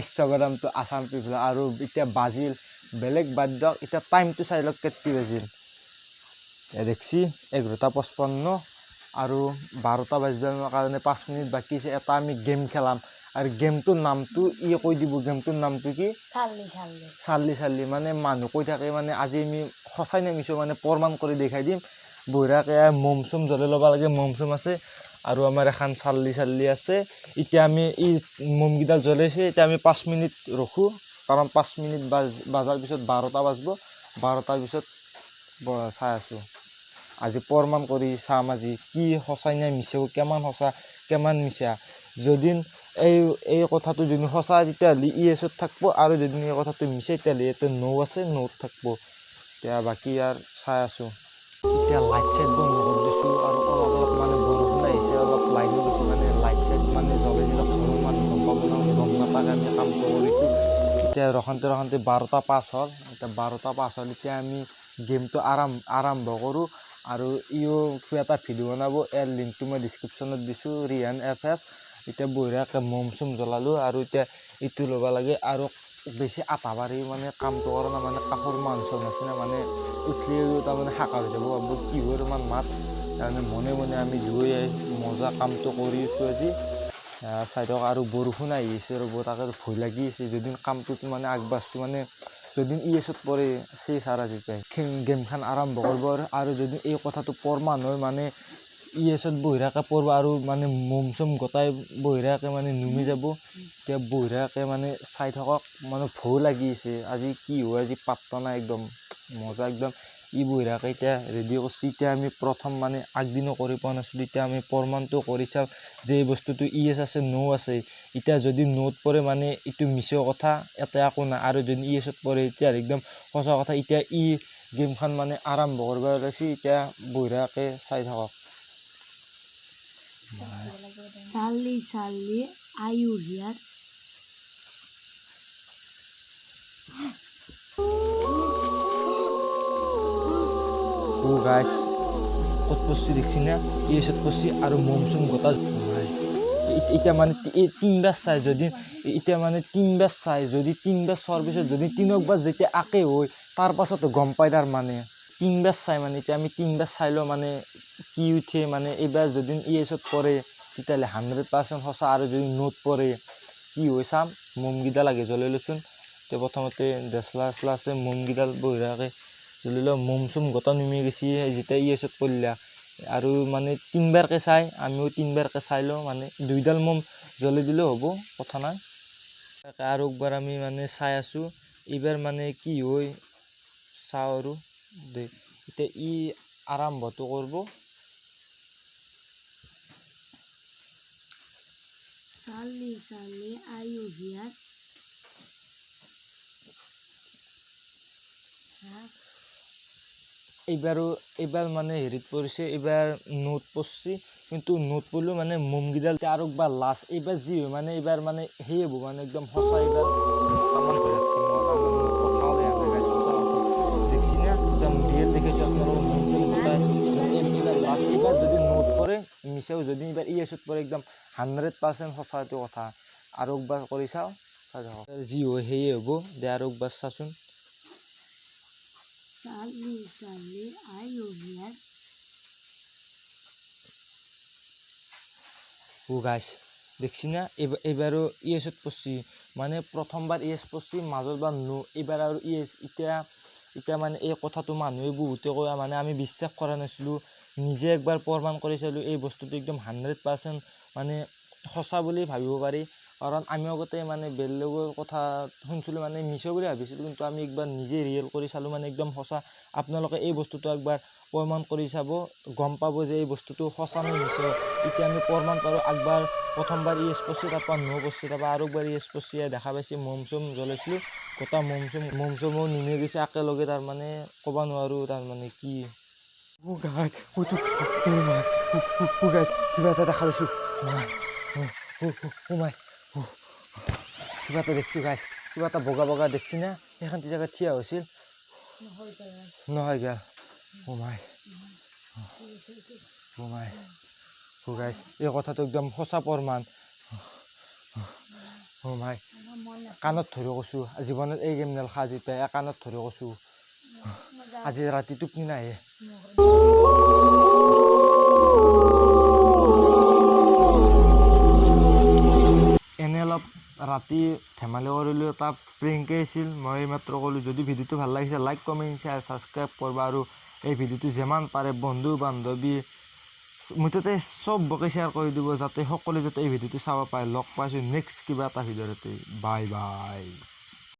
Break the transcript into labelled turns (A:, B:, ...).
A: ইনষ্টাগ্ৰামটো আছাম পিপল আৰু এতিয়া বাজিল বেলেগ বাদ দিয়ক এতিয়া টাইমটো চাই লওক কেতি বাজিল। দেখছি এঘাৰটা পঁচপন্ন আৰু বাৰটা বাজিবৰ কাৰণে পাঁচ মিনিট বাকী আছে এটা আমি গেম খেলাম। আৰু গেমটোৰ নামটো ই কৈ দিব গেমটোৰ নামটো কি?
B: চাল্লি চাল্লি।
A: মানে মানুহ কৈ থাকে মানে আজি আমি সঁচাই নে মিছাই মানে প্ৰমাণ কৰি দেখাই দিম। বঢ়িয়াকৈ মম চম জ্বলাই ল'ব লাগে মম চম আছে। আৰু আমাৰ এখন চাল্লি চাল্লি আছে। এতিয়া আমি ই মমকেইডাল জ্বলাইছে এতিয়া আমি পাঁচ মিনিট ৰখোঁ। কাৰণ পাঁচ মিনিট বাজ বাজাৰ পিছত বাৰটা বাজিব। বাৰটাৰ পিছত চাই আছোঁ। আজি প্ৰমাণ কৰি চাম আজি কি সঁচাই নে মিছাও কিমান সঁচা কিমান মিছা। যদি এই এই কথাটো যদি সঁচা তেতিয়াহ'লে ই এছত থাকিব। আৰু যদি এই কথাটো মিছা তেতিয়াহ'লে ইয়াতে নৌ আছে, নৌত থাকিব। এতিয়া বাকী আৰু চাই আছোঁ। এতিয়া লাইট চাইট বন্ধ কৰি দিছোঁ আৰু অলপ অলপ মানে বৰষুণ আহিছে, অলপ লাইনো গৈছে। মানে লাইট চাইট মানে জ্বলাই দিলে ঘৰৰ মানুহ গম পাব ন গম নাপাকে আমি কামটো কৰিছোঁ এতিয়া ৰখাওঁতে ৰখাওঁতে বাৰটা পাঁচ হ'ল। এতিয়া বাৰটা পাঁচ হ'ল, এতিয়া আমি গেমটো আৰম্ভ আৰম্ভ কৰোঁ। আৰু ইও এটা ভিডিঅ' বনাব, ইয়াৰ লিংকটো মই ডিছক্ৰিপশ্যনত দিছোঁ ৰিহান এফ এফ এতিয়া বঢ়িয়াকৈ মম চম জ্বলালোঁ আৰু এতিয়া ইটো ল'ব লাগে আৰু বেছি আটা বাঢ়ি মানে কামটো কৰা নাই মানে কাষৰ মানুহ চানুহ আছে না মানে উঠিলেও তাৰমানে সাকাৰ হৈ যাব ভাবো কিহৰ ইমান মাত? তাৰমানে মনে মনে আমি লৈ মজা কামটো কৰি আছোঁ আজি। চাই থাকক আৰু বৰষুণ আহি আছে ৰ'ব তাকে ভয় লাগি আছে। যদি কামটোত মানে আগবাঢ়ছোঁ মানে যদি ই এছত পৰে চেই চাৰা জোপাই গেমখন আৰম্ভ কৰিব আৰু আৰু যদি এই কথাটো প্ৰমাণ হয় মানে ই এছত বহিৰাকৈ পৰব আৰু মানে মম চম গোটাই বহিৰাকৈ মানে নুমি যাব। এতিয়া বহিৰাকৈ মানে চাই থাকক মানে ভয় লাগি আছে। আজি কি হয় আজি পাত্তা নাই একদম। মজা একদম। ই বহিৰাকৈ এতিয়া ৰেডি কৰিছে। এতিয়া আমি প্ৰথম মানে আগদিনো কৰি পোৱা নাছিলোঁ। এতিয়া আমি প্ৰমাণটো কৰি চাওঁ যে এই বস্তুটো ই এছ আছে ন' আছে। এতিয়া যদি ন'ত পৰে মানে এইটো মিছৰ কথা ইয়াতে একো নাই। আৰু যদি ই এছত পৰে এতিয়া একদম সঁচা কথা এতিয়া ই গেমখন মানে আৰম্ভ কৰিব ওলাইছে এতিয়া বঢ়িয়াকৈ চাই থাকক।
B: চাল্লি চাল্লি আয়ু হিয়ার
A: ও গাইছ ক'ত পৰছি দেখছি না? ই এছত পৰছি আৰু মম চম গোটা এতিয়া মানে তি- এই তিনবাৰ চাই যদি এতিয়া মানে তিনবাৰ চাই যদি তিনবাৰ চোৱাৰ পিছত যদি তিনকবাৰ যেতিয়া আকে হয় তাৰ পাছত গম পায় তাৰ মানে। তিনবাৰ চাই মানে এতিয়া আমি তিনবাৰ চাই লওঁ মানে কি উঠে মানে এইবাৰ যদি ই এছত পৰে তেতিয়াহ'লে হাণ্ড্ৰেড পাৰ্চেণ্ট সঁচা আৰু যদি নোট পৰে কি হয় চাম? মমকেইডাল লাগে জ্বলাই লৈচোন। এতিয়া প্ৰথমতে ডেচলা চেচলা আছে মমকেইডাল বঢ়িয়াকৈ জ্বলি লওঁ। মম চম গোটা নুমি গেছি যেতিয়া ই এছত পৰিলা। আৰু মানে তিনবাৰকৈ চাই আমিও তিনবাৰকৈ চাই লওঁ মানে দুইডাল মম জ্বলাই দিলেও হ'ব কথা নাই। তাকে আৰু একবাৰ আমি মানে চাই আছোঁ। এইবাৰ মানে কি হয় চাওঁ আৰু। দে এতিয়া ই আৰম্ভটো কৰিব।
B: চাল্লি চাল্লি আয়ু হিয়ার হ্যাঁ
A: এইবাৰো এইবাৰ মানে হেৰিত পৰিছে এইবাৰ নোট পৰছি কিন্তু নোট পৰিলেও মানে এতিয়া আৰু একবাৰ লাষ্ট এইবাৰ যি মানে এইবাৰ মানে সেই হ'ব মানে একদম সঁচা এইবাৰ দেখছি না, একদম ৰিয়েল দেখিছোঁ আপোনালোকৰ চন গোটাই এইবাৰ যদি নোট পৰে মিছাও যদি এইবাৰ ই এছত পৰে একদম হাণ্ড্ৰেড পাৰ্চেণ্ট সঁচা এইটো কথা। আৰু একবাৰ কৰি চাওঁ যি হয় সেয়ে হ'ব দে আৰু একবাৰ চাচোন।
B: চাল্লি চাল্লি আয়ু হিয়াৰ
A: ও গাইছ দেখছি না এইবাৰ এইবাৰো ই এছত পৰছি। মানে প্ৰথমবাৰ ই এছ পৰছি মাজৰবাৰ নো এইবাৰ আৰু ই এছ এতিয়া এতিয়া মানে এই কথাটো মানুহে বহুতে কয় মানে আমি বিশ্বাস কৰা নাছিলোঁ নিজে একবাৰ প্ৰমাণ কৰি চালোঁ এই বস্তুটো একদম হাণ্ড্ৰেড পাৰ্চেণ্ট মানে সঁচা বুলি ভাবিব পাৰি। কাৰণ আমি আগতে মানে বেলেগৰ কথা শুনিছিলোঁ মানে মিছা বুলি ভাবিছিলোঁ কিন্তু আমি একবাৰ নিজে ৰিয়েল কৰি চালোঁ মানে একদম সঁচা। আপোনালোকে এই বস্তুটো একবাৰ প্ৰমাণ কৰি চাব গম পাব যে এই বস্তুটো সঁচা নে মিছা। এতিয়া আমি প্ৰমাণ পাৰোঁ একবাৰ প্ৰথমবাৰ ই এছ পৰছি তাৰপৰা ন পৰছি তাৰপৰা আৰু একবাৰ ই এছ পৰছি দেখা পাইছে মম চম জ্বলাইছিলোঁ। গোটা মম চম মম চমো নিমি গৈছে একেলগে তাৰমানে ক'ব নোৱাৰোঁ তাৰমানে কি। কিবা এটা দেখা পাইছোঁ ও কিবা এটা দেখিছোঁ গাইছ কিবা এটা বগা বগা দেখছি না সেইখানটি জেগাত থিয় হৈছিল
B: নহয় গাছ
A: নহয় গা ও মাই
B: কি আছে এইটো
A: ও মাই ও গাইছ এই কথাটো একদম সঁচা প্ৰমাণ ও মাই
B: আমাৰ মন
A: কাণত ধৰি কৈছোঁ জীৱনত এই গেম নেলখা আজি পাই কাণত ধৰি কৈছোঁ আজি ৰাতি টোপনি নাহে ৰাতি ধেমালি কৰিলোঁ এটা প্ৰিংকে আছিল মই মাত্ৰ ক'লোঁ যদি ভিডিঅ'টো ভাল লাগিছে লাইক কমেণ্ট শ্বেয়াৰ ছাবস্ক্ৰাইব কৰবা আৰু এই ভিডিঅ'টো যিমান পাৰে বন্ধু বান্ধৱী মুঠতে চবকে শ্বেয়াৰ কৰি দিব যাতে সকলোৱে যাতে এই ভিডিঅ'টো চাব পাৰে লগ পাইছোঁ নেক্সট কিবা এটা ভিডিঅ'তে। Bye bye